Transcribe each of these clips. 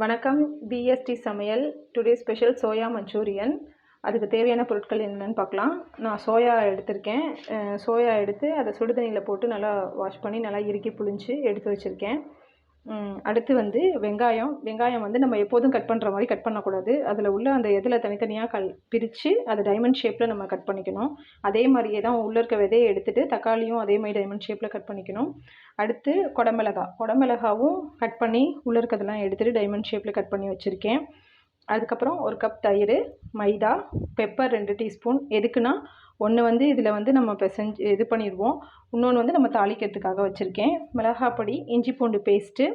வணக்கம். பிஎஸ்டி சமையல். Today special soya Manchurian அதுக்கு தேவையான பொருட்கள் என்னென்னு பார்க்கலாம். நான் சோயா எடுத்திருக்கேன். சோயா எடுத்து அதை சுடுதண்ணியில் போட்டு நல்லா வாஷ் பண்ணி நல்லா இறுக்கி புழிஞ்சு எடுத்து வச்சுருக்கேன். அடுத்து வந்து வெங்காயம். வெங்காயம் வந்து நம்ம எப்போதும் கட் பண்ணுற மாதிரி கட் பண்ணக்கூடாது. அதில் உள்ள அந்த இதில் தனித்தனியாக கல் பிரித்து அதை டைமண்ட் ஷேப்பில் நம்ம கட் பண்ணிக்கணும். அதே மாதிரியே தான் உள்ளே இருக்க விதையை எடுத்துகிட்டு தக்காளியும் அதே மாதிரி டைமண்ட் ஷேப்பில் கட் பண்ணிக்கணும். அடுத்து குடமிளகா. குடமிளகாவும் கட் பண்ணி உள்ளே இருக்கிறதெல்லாம் எடுத்துகிட்டு டைமண்ட் ஷேப்பில் கட் பண்ணி வச்சுருக்கேன். அதுக்கப்புறம் ஒரு கப் தயிர் மைதா பெப்பர் ரெண்டு டீஸ்பூன். எதுக்குன்னா ஒன்று வந்து இதில் வந்து நம்ம பிசைஞ்சு இது பண்ணிடுவோம். இன்னொன்று வந்து நம்ம தாளிக்கிறதுக்காக வச்சுருக்கேன். மிளகாப்பொடி இஞ்சி பூண்டு பேஸ்ட்டு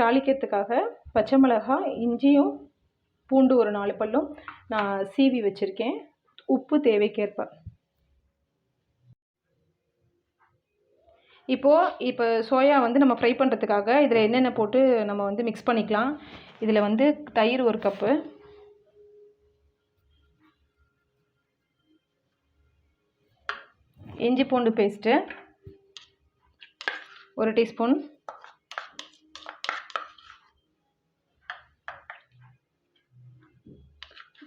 தாளிக்கிறதுக்காக பச்சை மிளகாய் இஞ்சியும் பூண்டு ஒரு நாலு பல்லும் நான் சீவி வச்சுருக்கேன். உப்பு தேவைக்கேற்ப. இப்போது இப்போ சோயா வந்து நம்ம ஃப்ரை பண்ணுறதுக்காக இதில் என்னென்ன போட்டு நம்ம வந்து மிக்ஸ் பண்ணிக்கலாம். இதில் வந்து தயிர் ஒரு கப்பு இஞ்சி பூண்டு பேஸ்ட்டு ஒரு டீஸ்பூன்.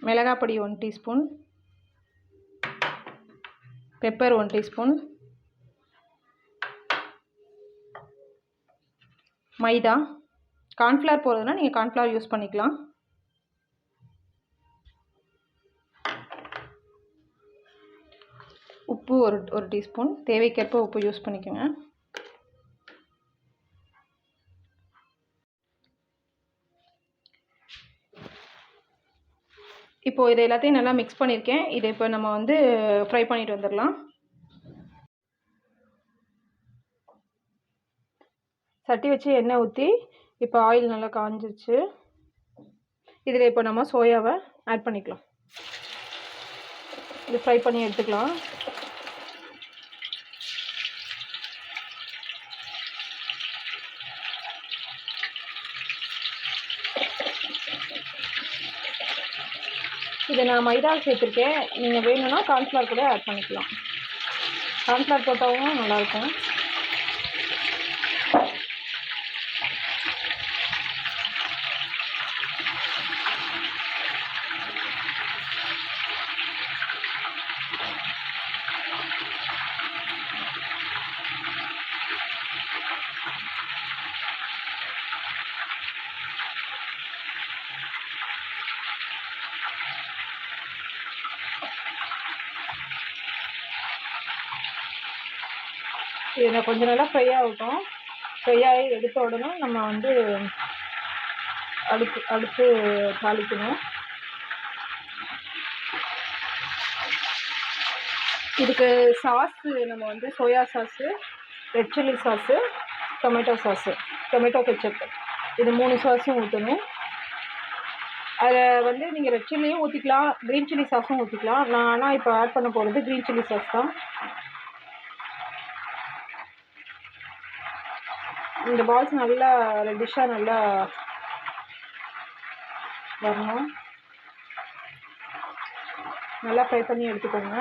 மிளகாய் பொடி one teaspoon. Pepper one teaspoon. மைதா. கார்ன்ஃப்ளவர் போகிறதுனா நீங்கள் கார்ன்ஃப்ளவர் யூஸ் பண்ணிக்கலாம். உப்பு ஒரு ஒரு டீஸ்பூன். தேவைக்கேற்ப உப்பு யூஸ் பண்ணிக்கோங்க. இப்போது இதை எல்லாத்தையும் நல்லா மிக்ஸ் பண்ணியிருக்கேன் இதை இப்போ நம்ம வந்து ஃப்ரை பண்ணிட்டு வந்துடலாம். சட்டி வச்சு எண்ணெய் ஊற்றி இப்போ ஆயில் நல்லா காஞ்சிருச்சு. இதில் இப்போ நம்ம சோயாவை ஆட் பண்ணிக்கலாம். இது ஃப்ரை பண்ணி எடுத்துக்கலாம். இது நான் மைதா சேர்த்துருக்கேன் நீங்கள் வேணும்னா கார்ன்ஃப்ளவர் கூட ஆட் பண்ணிக்கலாம். கார்ன்ஃப்ளவர் போட்டாலும் நல்லாயிருக்கும் இதில் கொஞ்சம் நல்லா ஃப்ரை ஆகட்டும். ஃப்ரை ஆகி எடுத்த உடனே நம்ம வந்து அடுப்பு அடுத்து தாளிக்கணும். இதுக்கு சாஸு நம்ம வந்து soya sauce red chilli sauce tomato sauce tomato ketchup இது மூணு சாஸும் ஊற்றணும் அதில் வந்து நீங்கள் ரெட் சில்லியும் ஊற்றிக்கலாம் க்ரீன் சில்லி சாஸும் ஊற்றிக்கலாம் நான் ஆனால் இப்போ ஆட் பண்ண போகிறது க்ரீன் சில்லி சாஸ் தான். இந்த பால்ஸ் நல்லா ரெட்டிஷாக நல்லா வரணும். நல்லா ஃப்ரை பண்ணி எடுத்துக்கோங்க.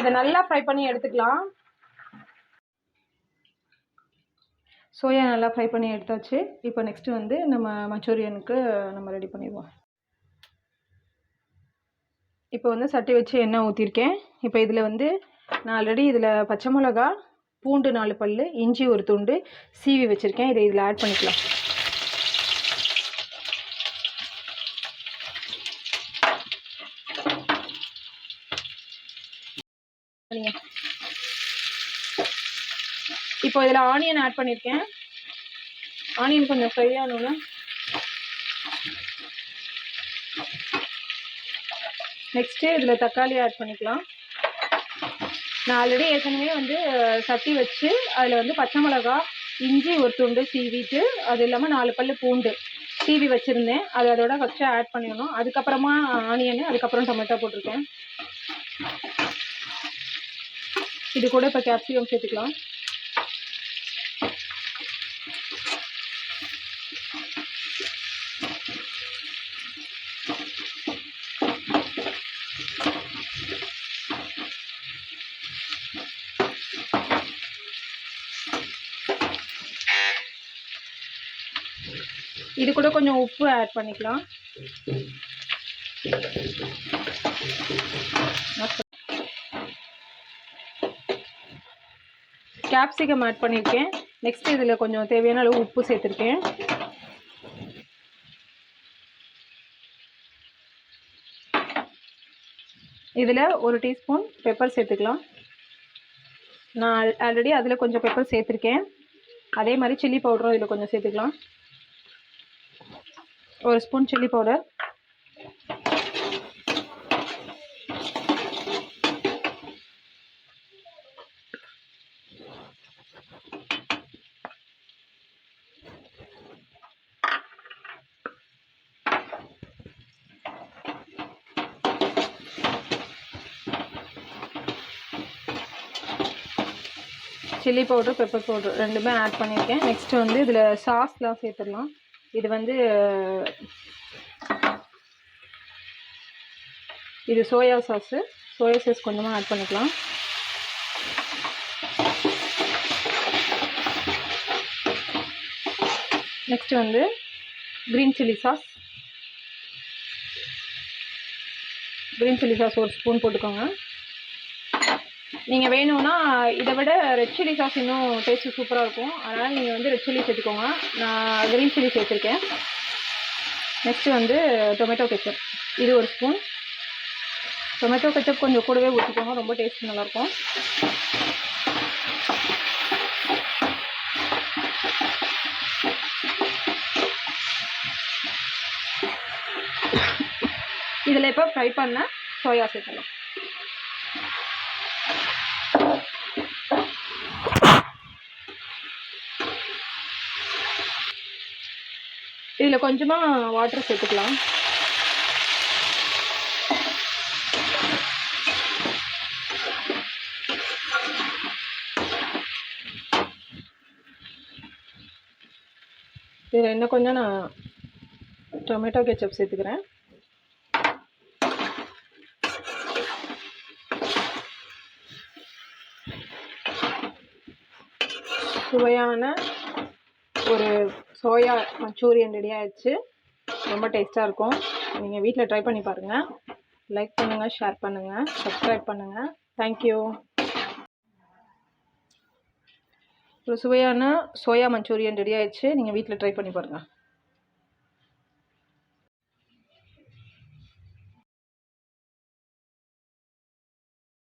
இதை நல்லா ஃப்ரை பண்ணி எடுத்துக்கலாம். சோயா நல்லா ஃப்ரை பண்ணி எடுத்தாச்சு. இப்போ நெக்ஸ்ட்டு வந்து நம்ம மச்சூரியனுக்கு நம்ம ரெடி பண்ணிடுவோம். இப்போ வந்து சட்டி வச்சு எண்ணெய் ஊற்றிருக்கேன் இப்போ இதில் வந்து நான் ஆல்ரெடி இதில் பச்சை மிளகா பூண்டு நாலு பல் இஞ்சி ஒரு துண்டு சீவி வச்சுருக்கேன். இதை இதில் ஆட் பண்ணிக்கலாம். இப்போ இதில் ஆனியன் ஆட் பண்ணியிருக்கேன் ஆனியன் கொஞ்சம் ஃப்ரை ஆகணும்னா நெக்ஸ்ட்டு இதில் தக்காளி ஆட் பண்ணிக்கலாம். நான் ஆல்ரெடி ஏற்கனவே வந்து சட்டி வச்சு அதில் வந்து பச்சை மிளகா இஞ்சி ஒரு துண்டு சீவிட்டு அது இல்லாமல் நாலு பல்லு பூண்டு சீவி வச்சுருந்தேன். அது அதோட ஃபஸ்ட்டு ஆட் பண்ணிடணும். அதுக்கப்புறமா ஆனியனு அதுக்கப்புறம் டொமேட்டோ போட்டிருக்கேன். இது கூட இப்போ கேப்சிகம் சேர்த்துக்கலாம். இது கூட கொஞ்சம் உப்பு ஆட் பண்ணிக்கலாம். கேப்சிகம் ஆட் பண்ணியிருக்கேன். நெக்ஸ்ட் இதில் கொஞ்சம் தேவையான அளவு உப்பு சேர்த்துருக்கேன். இதில் ஒரு டீஸ்பூன் பெப்பர் சேர்த்துக்கலாம். நான் ஆல்ரெடி அதில் கொஞ்சம் பெப்பர் சேர்த்துருக்கேன். அதே மாதிரி சில்லி பவுடரும் இதில் கொஞ்சம் சேர்த்துக்கலாம். ஒரு spoon chilli powder chilli powder pepper powder ரெண்டுமே ஆட் பண்ணியிருக்கேன். நெக்ஸ்ட்டு வந்து இதில் சாஸ்லாம் சேர்த்துடலாம். இது வந்து இது சோயா சாஸு சோயா சாஸ் கொஞ்சமாக ஆட் பண்ணிக்கலாம். நெக்ஸ்ட்டு வந்து green chilli sauce green chilli sauce ஒரு ஸ்பூன் போட்டுக்கோங்க. நீங்கள் வேணும்னா இதை விட ரெட் சில்லி சாஸ் இன்னும் டேஸ்ட்டு சூப்பராக இருக்கும். அதனால் நீங்கள் வந்து ரெட் சில்லி சேர்த்துக்கோங்க. நான் க்ரீன் சில்லி சேர்த்துருக்கேன். நெக்ஸ்ட்டு வந்து டொமேட்டோ கெச்சப் இது ஒரு ஸ்பூன் டொமேட்டோ கெச்சப் கொஞ்சம் கூடவே ஊற்றிக்கோங்க ரொம்ப டேஸ்ட் நல்லாயிருக்கும் இதில் இப்போ ஃப்ரை பண்ண சோயா சேர்த்துக்கலாம் இதில் கொஞ்சமாக வாட்டர் சேர்த்துக்கலாம். இதில் இன்னும் கொஞ்சம் நான் டொமேட்டோ கெச்சப் சேர்த்துக்கிறேன். சுவையான ஒரு சோயா மஞ்சூரியன் ரெடி ஆயிடுச்சு. ரொம்ப டேஸ்ட்டாக இருக்கும். நீங்கள் வீட்டில் ட்ரை பண்ணி பாருங்கள் லைக் பண்ணுங்கள் ஷேர் பண்ணுங்கள் சப்ஸ்கிரைப் பண்ணுங்கள் தேங்க்யூ ஒரு சுவையான சோயா மஞ்சூரியன் ரெடி ஆயிடுச்சு. நீங்கள் வீட்டில் ட்ரை பண்ணி பாருங்கள்